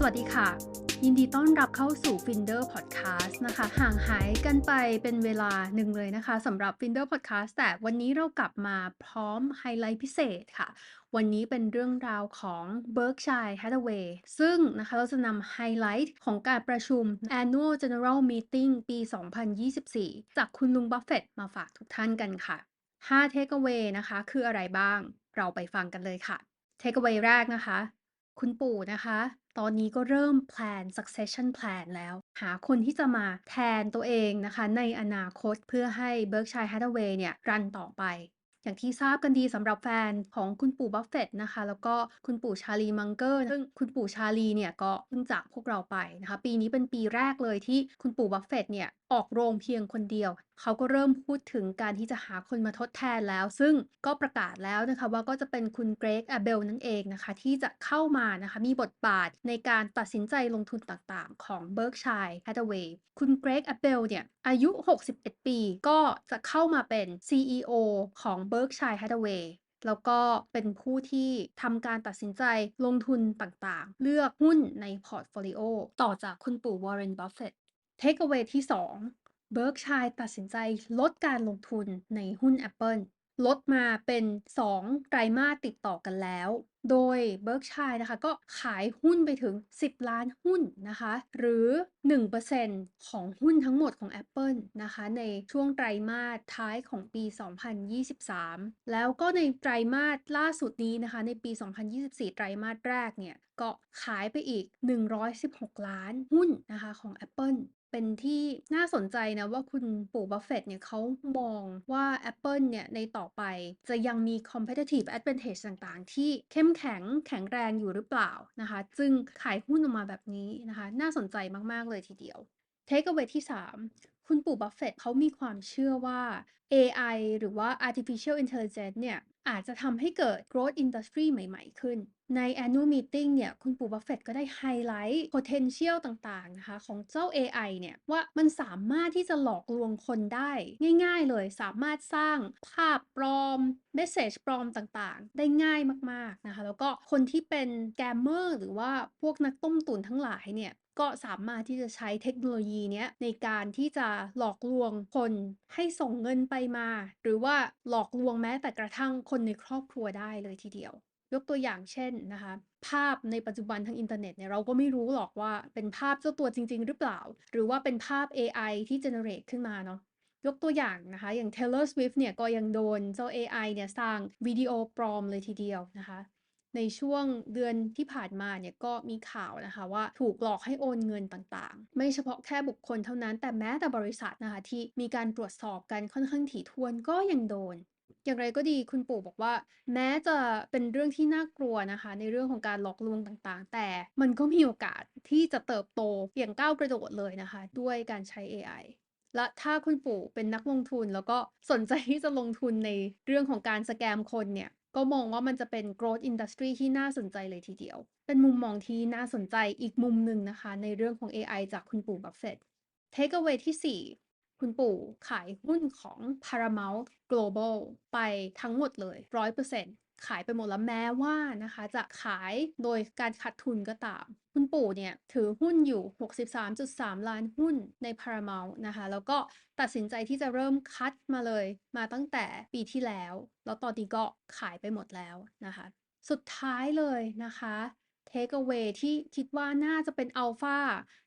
สวัสดีค่ะ ยินดีต้อนรับเข้าสู่ Finder Podcast นะคะ ห่างหายกันไปเป็นเวลาหนึ่งเลยนะคะสำหรับ Finder Podcast แต่วันนี้เรากลับมาพร้อมไฮไลท์พิเศษค่ะ วันนี้เป็นเรื่องราวของ Berkshire Hathaway ซึ่งนะคะเราจะนำไฮไลท์ของการประชุม Annual General Meeting ปี 2024 จากคุณลุงบัฟเฟตมาฝากทุกท่านกันค่ะ 5 Takeaway นะคะ คืออะไรบ้างเราไปฟังกันเลยค่ะ Takeaway แรกนะคะ คุณปู่นะคะ ตอนนี้ก็เริ่มแพลน succession plan แล้ว หาคนที่จะมาแทนตัวเองนะคะ ในอนาคตเพื่อให้ Berkshire Hathaway เนี่ย รันต่อไป อย่างที่ทราบกันดีสำหรับแฟนของคุณปู่บัฟเฟตนะคะ แล้วก็คุณปู่ชาลีมังเกอร์ซึ่งคุณปู่ชาลีเนี่ย ก็เพิ่งจากพวกเราไปนะคะ ปีนี้เป็นปีแรกเลยที่คุณปู่บัฟเฟตเนี่ยออกโรงเพียงคนเดียว เขาก็เริ่มพูดถึงการที่จะหาคนมาทดแทนแล้ว ซึ่งก็ประกาศแล้วนะคะว่าก็จะเป็นคุณเกรกแอเบลนั่นเองนะคะ ที่จะเข้ามานะคะมีบทบาทในการตัดสินใจลงทุนต่างๆ ของ Berkshire Hathaway คุณเกรกแอเบลเนี่ยอายุ 61 ปีก็จะเข้ามาเป็น CEO ของ Berkshire Hathaway แล้วก็เป็นผู้ที่ทำการตัดสินใจลงทุนต่างๆ เลือกหุ้นในพอร์ตโฟลิโอต่อจากคุณปู่วอร์เรนบัฟเฟต Takeaway ที่ 2 Berkshire ตัดสินใจลดการลงทุนในหุ้น Apple ลดมาเป็น 2 ไตรมาสติดต่อกันแล้ว โดย Berkshire นะคะก็ขายหุ้นไปถึง 10 ล้านหุ้นนะคะ หรือ 1%ของหุ้นทั้งหมดของ Apple นะคะ ในช่วงไตรมาสท้ายของปี 2023 แล้วก็ในไตรมาสล่าสุดนี้นะคะ ในปี 2024 ไตรมาสแรกเนี่ย ก็ขายไปอีก 116 ล้านหุ้นนะคะของ Apple เป็นที่น่าสนใจนะว่าคุณปู่บัฟเฟตเนี่ยเขามองว่า Apple เนี่ยในต่อไปจะยังมี competitive advantage ต่างๆ ที่เข้มแข็งแข็งแรงอยู่หรือเปล่านะคะ จึงขายหุ้นออกมาแบบนี้นะคะ น่าสนใจมาก ๆ เลยทีเดียว Takeaway ที่ 3 คุณปู่บัฟเฟตเขามีความเชื่อว่า AI หรือว่า artificial intelligence เนี่ย อาจจะทำให้เกิด growth industry ใหม่ ๆ ขึ้น ใน annual meeting เนี่ย คุณปู่บัฟเฟตก็ได้ไฮไลท์ potential ต่างๆ นะคะ ของเจ้า AI เนี่ย ว่ามันสามารถที่จะหลอกลวงคนได้ง่ายๆ เลย สามารถสร้างภาพปลอม message ปลอมต่างๆ ได้ง่ายมากๆ นะคะ แล้วก็คนที่เป็นแกมเมอร์หรือว่าพวกนักต้มตุ๋นทั้งหลายเนี่ย ก็สามารถที่จะใช้เทคโนโลยีเนี้ยในการที่จะหลอกลวงคนให้ส่งเงินไปมา หรือว่าหลอกลวงแม้แต่กระทั่งคนในครอบครัวได้เลยทีเดียว ยกตัวอย่างเช่นนะคะภาพในปัจจุบันทางอินเทอร์เน็ตเนี่ยเราก็ไม่รู้หรอกว่าเป็นภาพเจ้าตัวจริง ๆ หรือเปล่า หรือว่าเป็นภาพ AI ที่ generate ขึ้นมาเนาะยกตัวอย่างนะคะ อย่าง Taylor Swift เนี่ยก็ยังโดนเจ้า AI เนี่ยสร้างวิดีโอปลอมเลยทีเดียวนะคะ ในช่วงเดือนที่ผ่านมาเนี่ยก็มีข่าวนะคะว่าถูกหลอกให้โอนเงินต่างๆ ไม่เฉพาะแค่บุคคลเท่านั้น แต่แม้แต่บริษัทนะคะที่มีการตรวจสอบกันค่อนข้างถี่ถ้วนก็ยังโดนอย่างไรก็ดีคุณปู่บอกว่า แม้จะเป็นเรื่องที่น่ากลัวนะคะ ในเรื่องของการหลอกลวงต่างๆ แต่มันก็มีโอกาสที่จะเติบโตอย่างก้าวกระโดดเลยนะคะ ด้วยการใช้ AI และถ้าคุณปู่เป็นนักลงทุนแล้วก็สนใจที่จะลงทุนในเรื่องของการสแกมคนเนี่ย ก็มองว่ามันจะเป็น growth industry ที่น่าสนใจเลยทีเดียว เป็นมุมมองที่น่าสนใจอีกมุมหนึ่งนะคะ ในเรื่องของ AI จากคุณปู่บัฟเฟต Takeaway ที่ 4 คุณปู่ขายหุ้นของ Paramount Global ไปทั้งหมดเลย 100% ขายไปหมดแล้วแม้ว่านะคะ จะขายโดยการขาดทุนก็ตาม คุณปู่เนี่ยถือหุ้นอยู่ 63.3 ล้านหุ้นใน Paramount นะคะ แล้วก็ตัดสินใจที่จะเริ่มคัดมาเลย มาตั้งแต่ปีที่แล้ว แล้วตอนนี้ก็ขายไปหมดแล้วนะคะ สุดท้ายเลยนะคะ Take away ที่คิดว่าน่าจะเป็นอัลฟา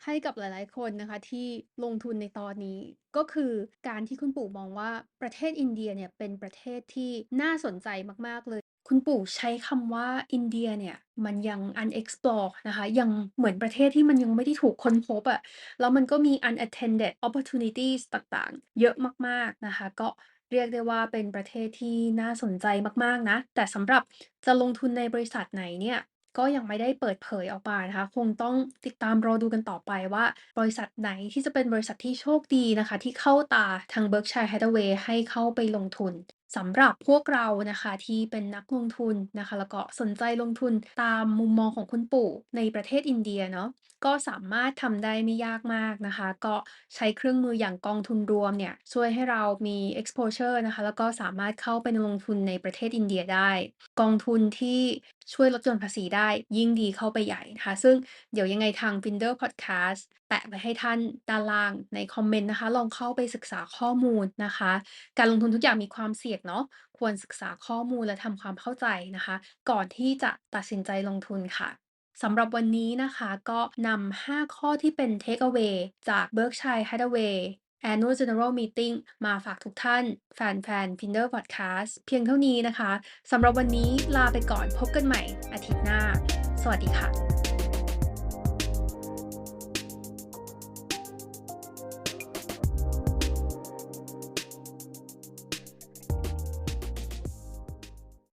ให้กับหลายๆ คนนะคะ ที่ลงทุนในตอนนี้ ก็คือการที่คุณปู่มองว่าประเทศอินเดียเนี่ยเป็นประเทศที่น่าสนใจมาก ๆ เลย คุณปู่ใช้คำว่า อินเดียเนี่ยมันยัง unexplored นะคะ ยังเหมือนประเทศที่มันยังไม่ได้ถูกค้นพบอะแล้วมันก็มี unattended opportunities ต่างๆ เยอะมากๆนะคะ ก็เรียกได้ว่าเป็นประเทศที่น่าสนใจมาก ๆ นะ แต่สำหรับจะลงทุนในบริษัทไหนเนี่ย ก็ยังไม่ได้เปิดเผยออกมานะคะ คงต้องติดตามรอดูกันต่อไปว่า บริษัทไหนที่จะเป็นบริษัทที่โชคดีนะคะ ที่เข้าตาทาง Berkshire Hathaway ให้เข้าไปลงทุน สำหรับพวกเรานะคะที่เป็นนักลงทุนนะคะ แล้วก็สนใจลงทุนตามมุมมองของคุณปู่ในประเทศอินเดียเนาะ ก็สามารถทำได้ไม่ยากมากนะคะ ก็ใช้เครื่องมืออย่างกองทุนรวมเนี่ย ช่วยให้เรามี exposure นะคะ แล้วก็สามารถเข้าไปลงทุนในประเทศอินเดียได้ กองทุนที่ช่วยลดหย่อนภาษีได้ยิ่งดีเข้าไปใหญ่นะคะ ซึ่งเดี๋ยวยังไงทาง Finder Podcast แปะไว้ให้ท่านด้านล่างในคอมเมนต์นะคะ ลองเข้าไปศึกษาข้อมูลนะคะ การลงทุนทุกอย่างมีความเสี่ยงเนาะควรศึกษาข้อมูลและทำความเข้าใจนะคะ ก่อนที่จะตัดสินใจลงทุนค่ะ สำหรับวันนี้นะคะก็นำ 5 ข้อที่เป็น Take away จาก Berkshire Hathaway Annual General Meeting มาฝากทุกท่าน แฟนๆ Tinder Podcast เพียงเท่านี้นะคะสำหรับวันนี้ลาไปก่อนพบกันใหม่อาทิตย์หน้า สวัสดีค่ะ